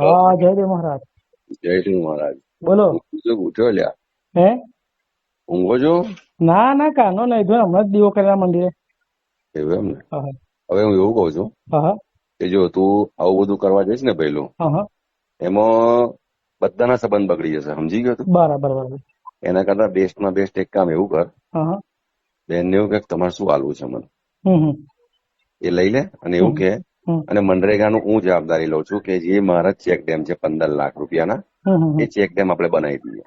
હા જય દેવ મહારાજ. જય શ્રી મહારાજ. બોલો. ઉઠ્યો લ્યા. હે? ઊંઘો છો? ના ના કાનો નહીં. ધોયો હમણાં જ દીવો કરેલા મંદિરે. એવું એમ ને. હવે હું એવું કહું છું કે જો તું આવું બધું કરવા જઈશ ને પહેલું એમાં બધાના સંબંધ બગડી જશે. સમજી ગયો તું? બરાબર બરાબર. એના કરતા બેસ્ટમાં બેસ્ટ એક કામ એવું કર. હા ને એવું કે તમારે શું હાલવું છે મને? એ લઈ લે અને એવું કે. અને મનરેગાનું હું જવાબદારી લઉં છું કે જે મારા ચેક ડેમ છે પંદર લાખ રૂપિયાના એ ચેક ડેમ આપણે બનાવી દઈએ.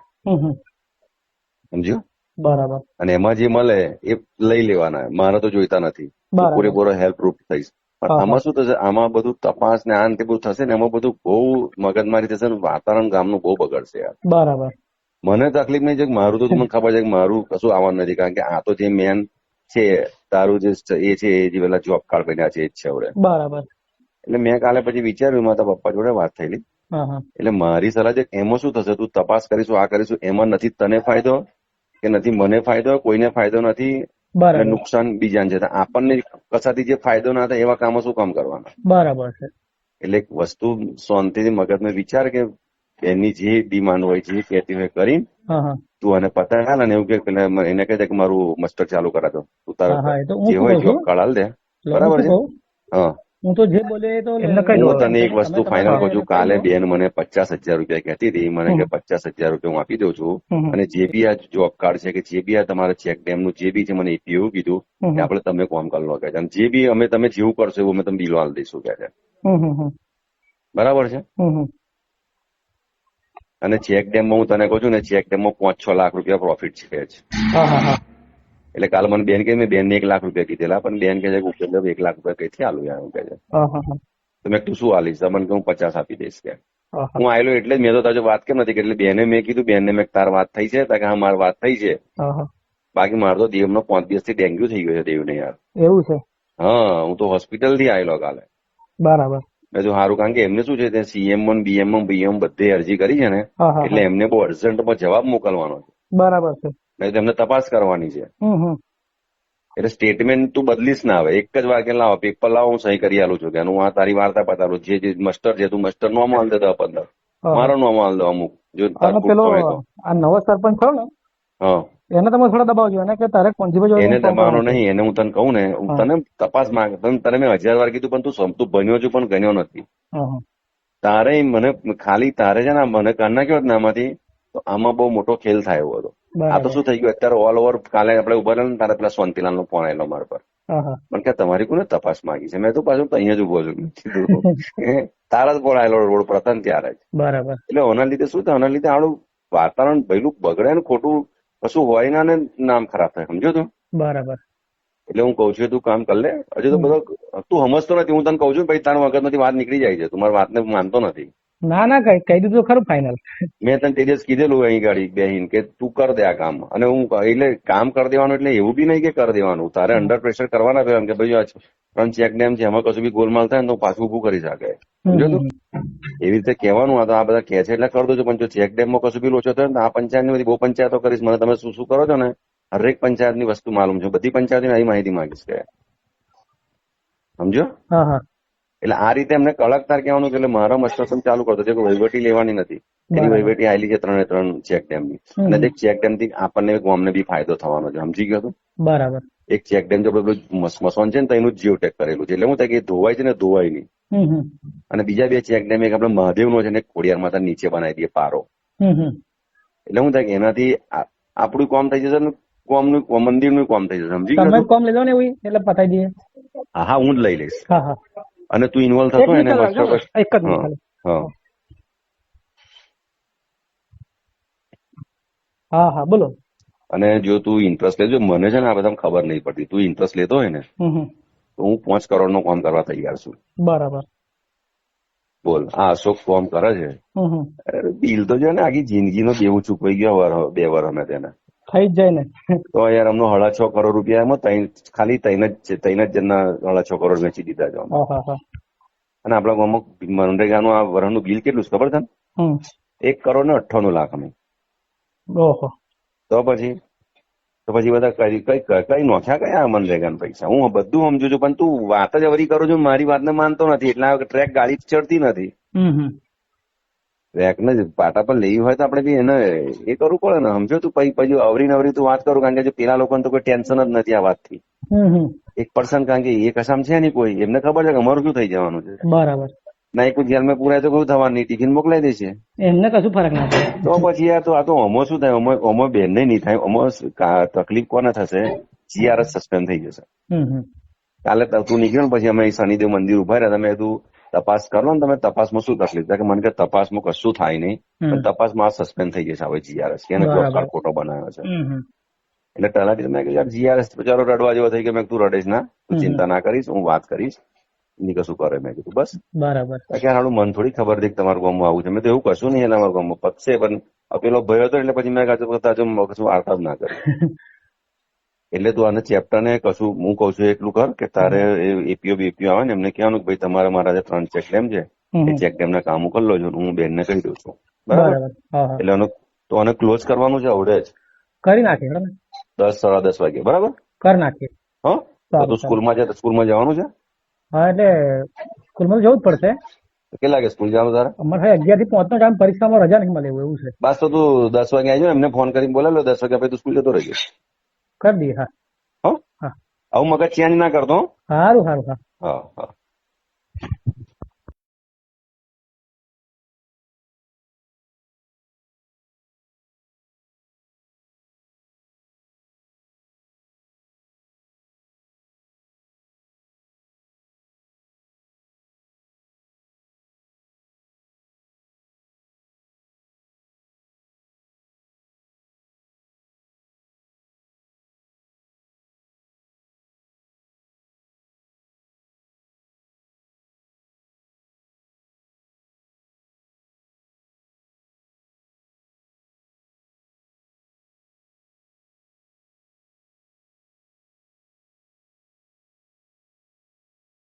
સમજ્યો? બરાબર. અને એમાં જે મળે એ લઈ લેવાના મારે તો જોઈતા નથી. પૂરેપૂરો હેલ્પરૂપ થઈશ. પણ આમાં શું થશે? આમાં બધું તપાસ ને આન તે બધું થશે ને એમાં બધું બહુ મગજમારી થશે ને વાતાવરણ ગામનું બહુ બગડશે યાર. બરાબર. મને તકલીફ નહીં છે મારું તો તમને ખબર છે કે મારું કશું આવવાનું નથી કારણ કે આ તો જે મેન છે તારું જે એ છે એ જે પેલા જોબ કાર્ડ બન્યા છે એ જ છે હવે બરાબર. એટલે મેં કાલે પછી વિચાર્યું મારા પપ્પા જોડે વાત થયેલી એટલે મારી સલાહ છે એમાં શું થશે તું તપાસ કરીશું આ કરીશું એમાં નથી તને ફાયદો કે નથી મને ફાયદો કોઈને ફાયદો નથી નુકસાન બીજાને છે. આપણને કસાથી જે ફાયદો ના થાય એવા કામો શું કામ કરવાના? બરાબર છે. એટલે એક વસ્તુ શાંતિથી મગજમાં વિચાર કે એની જે ડિમાન્ડ હોય જે કહેતી હોય કરી. તું આને હાલ અને એવું કે એને કહી દે કે મારું મસ્ટર ચાલુ કરા દો. તું તારો હા, હા, એ તો હું જે હોય જોબ હાલ દે. બરાબર છે? હા. હું તો જે બોલે તો હું તને એક વસ્તુ ફાઇનલ કહું છું. કાલે બેન મને પચાસ હજાર રૂપિયા કહેતી હતી. મને કે પચાસ હજાર રૂપિયા હું આપી દઉં છું. અને જે બી આ જોબ કાર્ડ છે કે જે બી આ તમારા ચેક ડેમનું જે બી છે મને એવું કીધું કે આપણે તમે કોમ કરી લો કે છે. અને જે બી અમે તમે જેવું કરશો એવું અમે તમે બિલો આલી દઈશું કે છે. હમ, હમ, હમ. બરાબર છે? હમ, હમ. અને ચેક ડેમમાં હું તને કહું છું ને ચેક ડેમમાં પાંચ છ લાખ રૂપિયા પ્રોફિટ છે જ. એટલે કાલ મને બેન કે મેં બેનને એક લાખ રૂપિયા કીધેલા પણ બેન કે છે કે ઉપેન્દ્ર એક લાખ રૂપિયા કઈથી આલું યાર એમ કે છે. તો મેં તું શું આલીશ? મને કે હું પચાસ આપી દઈશ કે. હા, આવેલો એટલે જ મેં તો તાજો વાત કેમ નથી એટલે બેને મેં કીધું બેનને મેં તાર વાત થઈ છે કે હા મારી વાત થઈ છે. બાકી મારો તો દેવનો પાંચ દિવસથી ડેન્ગ્યુ થઈ ગયો છે દેવને યાર. એવું છે? હા હું તો હોસ્પિટલથી આવેલો કાલે. બરાબર. તો સારું કારણ કે એમને શું છે તે સીએમ બીએમ બીએમ બધે અરજી કરી છે ને એટલે એમને બહુ અર્જન્ટમાં જવાબ મોકલવાનો છે. બરાબર છે. નહીં એમને તપાસ કરવાની છે. એટલે સ્ટેટમેન્ટ તું બદલીશ ના આવે એક જ વાગે લાવો પેપર લાવો હું સહી કરી આલું છું કે હું આ તારી વાર્તા પતાવું જે જે મસ્ટર છે તું મસ્ટર નો માલ દેતો પંદર મારો નો માલ દો અમુક. જો તાર પેલો આ નવો સરપંચ ખરો ને? હા. એને તમે થોડા દબાવજો એને કે તારે કોંજીભાઈ એને દબાવવાનો નહીં એને હું તને કહું ને હું તને તપાસ માંગ તને તને મેં હજાર વાર કીધું પણ તું સમતું બન્યો છું પણ ગણ્યો નથી. તારે મને ખાલી તારે છે ને મને કાન નાખ્યો ને આમાંથી તો આમાં બહુ મોટો ખેલ થાય એવો હતો. આ તો શું થઈ ગયું? અત્યારે ઓલ ઓવર કાલે આપણે ઊભા રહ્યા ને તારે પેલા શાંતિલાલ નો ફોન આવેલો મારા પર. હા કે તમારી કોને તપાસ માંગી છે? મેં તો પાછું અહીંયા જ ઊભો છું તારા જ આવેલો રોડ પર હતા ને ત્યારે જ. બરાબર. એટલે આના લીધે શું થાય? આના લીધે આડું વાતાવરણ ભયલું બગડે ને ખોટું કશું હોય ના ને નામ ખરાબ થાય સમજો તું? બરાબર. એટલે હું કઉ છું તું કામ કર લે. હજુ તો બધો તું સમજતો નથી હું તને કઉ છું ભાઈ તારા વગરમાંથી વાત નીકળી જાય છે. તું મારી વાતને માનતો નથી. ના ના કઈ કહી દીધું ખરું ફાઈનલ મેં તને તે દિવસ કીધેલું અહીં ગાડી બેહીન કે તું કર દે આ કામ. અને હું એટલે કામ કરી દેવાનું એટલે એવું બી નહીં કે કરી દેવાનું. તારે અંડર પ્રેશર કરવાના પહેલા કે ભાઈ આ ત્રણ ચેક ડેમ છે એમાં કશું બી ગોલમાલ થાય ને તો પાછું ઉભું કરી શકે. સમજો તું? એવી રીતે કહેવાનું આ તો આ બધા કે છે એટલે કરી દો પણ જો ચેક ડેમમાં કશું બી લોચો થયો ને આ આ પંચાયતની બધી બહુ પંચાયતો કરીશ મને તમે શું શું કરો છો ને? હરેક પંચાયતની વસ્તુ માલુમ છે. બધી પંચાયતની માહિતી માંગીશ કે. સમજો? હા હા. એટલે આ રીતે એમને કલાકતાર કહેવાનું કે એટલે મારા મસ્ટરસમ ચાલુ કરતો છે કે વહીવટી લેવાની નથી એની વહીવટી આવેલી છે ત્રણે ત્રણ ચેક ડેમની. ની અને તે ચેક ડેમથી આપણને ગામને બી ફાયદો થવાનો છે. સમજી ગયો બરાબર. એક ચેક ડેમ જો પેલું મસમસોન છે ને તો એનું જીઓ ટેક કરેલું છે. એટલે હું થાય કે ધોવાય છે ને ધોવાય નહીં. અને બીજા બે ચેક ડેમ એક આપણે મહાદેવનો છે ને ખોડિયાર માતા નીચે બનાવી દઈએ પારો. એટલે હું થાય કે એનાથી આપણું કોમ થઈ જશે ને કોમનું મંદિરનું કોમ થઈ જશે. સમજી તમે કોમ લેજો ને એટલે પતાવી દઈએ. હા હા હું જ લઈ લઈશ. હા હા. અને તું ઇન્વોલ્વ થતો ને બસ એક જ હા હા. બોલો. અને જો તું ઇન્ટરેસ્ટ લેજો મને છે ને આ બધા ખબર નહીં પડતી. તું ઇન્ટરેસ્ટ લેતો હોય ને તો હું પાંચ કરોડ નો કામ કરવા તૈયાર છું. બરાબર. બોલ. આ અશોક ફોર્મ કરે છે. બિલ તો છે ને આખી જિંદગીનો દેવું ચૂકવાઈ ગયો બે વર અમે તેને. થઈ જ જાય ને. તો યાર અમનો હળા છ કરોડ રૂપિયા એમાં ત્રણ ખાલી ત્રણ જ છે ત્રણ જ જણના હળા છ કરોડ વેચી દીધા છે અને આપણા ગામમાં મનરેગાનું આ વરણનું બિલ કેટલું છે ખબર છે ને? એક કરોડ ને અઠ્ઠાણું લાખ અમે. ઓહો. તો પછી તો પછી બધા કઈ કઈ કઈ નોખ્યા કયા મનરેગાના પૈસા? હું બધું સમજુ છું પણ તું વાત જ અવરી કરું છું મારી વાતને માનતો નથી એટલે ટ્રેક ગાડી ચડતી નથી. રેકને જ પાટા પર લેવી હોય તો આપણે બી એને એ કરવું પડે ને. સમજો તું પછી પછી અવરી નવરી તું વાત કરું કારણ કે પેલા લોકોને તો કોઈ ટેન્શન જ નથી આ વાતથી. હમ હમ. એક પર્સન કારણ કે એ કસામ છે નહીં કોઈ એમને ખબર છે કે અમારું શું થઈ જવાનું છે? બરાબર. ના એક જેલમાં પુરાય તો કયું થવાનું? ટિફિન મોકલાઈ દેશે એમને કશું ફરક ના પડે. તો પછી યાર તો આ તો અમો શું થાય? અમો અમો બેન નહીં થાય. અમો તકલીફ કોને થશે? જીઆરએસ સસ્પેન્ડ થઈ જશે. કાલે તું નીકળ્યો ને પછી અમે શનિદેવ મંદિર ઊભા રહ્યા. તમે તું તપાસ કરો ને તમે તપાસમાં શું તકલીફ? કે મને કે તપાસમાં કશું થાય નહીં પણ તપાસમાં આ સસ્પેન્ડ થઈ જશે હવે જીઆરએસ કે એને કાર્ડ ખોટો બનાવ્યો છે. એટલે પહેલાથી મેં કહ્યું યાર જીઆરએસ બચારો રડવા જેવો થઈ ગયો. મેં તું રડીશ ના. તું ચિંતા ના કરીશ. હું વાત કરીશ. ની કશું કરે. મેં કીધું બસ. બરાબર. કે હાલું મન થોડી ખબર હતી કે તમારું ગામમાં આવું છે. મેં તો એવું કશું નહીં અમારું ગામમાં પતશે પણ પેલો ભયો હતો એટલે પછી મેં કહ્યું કશું વાર્તા જ ના કરી. એટલે તું આને ચેપ્ટર ને કશું હું કઉ છું એટલું કર કે તારે એપીઓ બીપીઓ આવે ને એમને કહેવાનું કે ભાઈ તમારે મારા જે ત્રણ ચેક ડેમ છે. એ ચેક ડેમ ના કામ કરી લો છો હું બેન ને કહી દઉં છું. બરાબર? એટલે આનો તો આને ક્લોઝ કરવાનું છે આવડે જ. કરી નાખીએ બરાબર? દસ સાડા દસ વાગે બરાબર? કરી નાખીએ. હા? તો માં તું સ્કૂલમાં છે સ્કૂલમાં જવાનું છે? હા એટલે સ્કૂલમાં માં જવું જ પડશે. કેટલા વાગે સ્કૂલ જવાનું તારે? અમારે અગિયારથી પાંચ નો ટાઈમ પરીક્ષામાં રજા નહીં મળે એવું છે. બસ તો તું દસ વાગે આવી એમને ફોન કરીને બોલાવ્યો લો દસ વાગ્યા પછી તું સ્કૂલ જતો રહેજો. કરી દઈએ હા. હા? હા. આવું મગજ ચેન્જ ના કરતો હો. સારું સારું હા. હા હા.